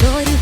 зорі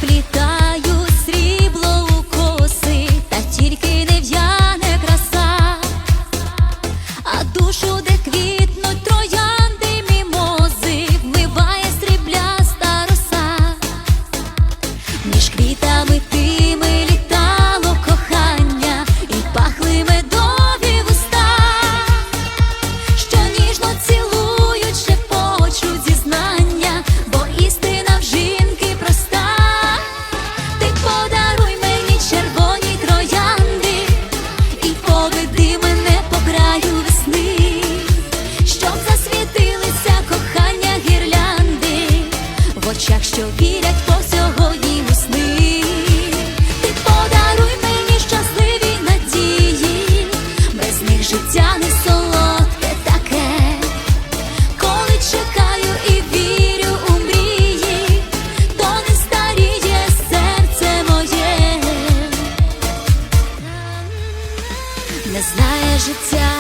очах, що вірять по сьогодні у сни. Ти подаруй мені щасливі надії, без них життя не солодке таке, коли чекаю і вірю у мрії, то не старіє серце моє, не знає життя.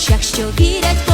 очах, що вірять.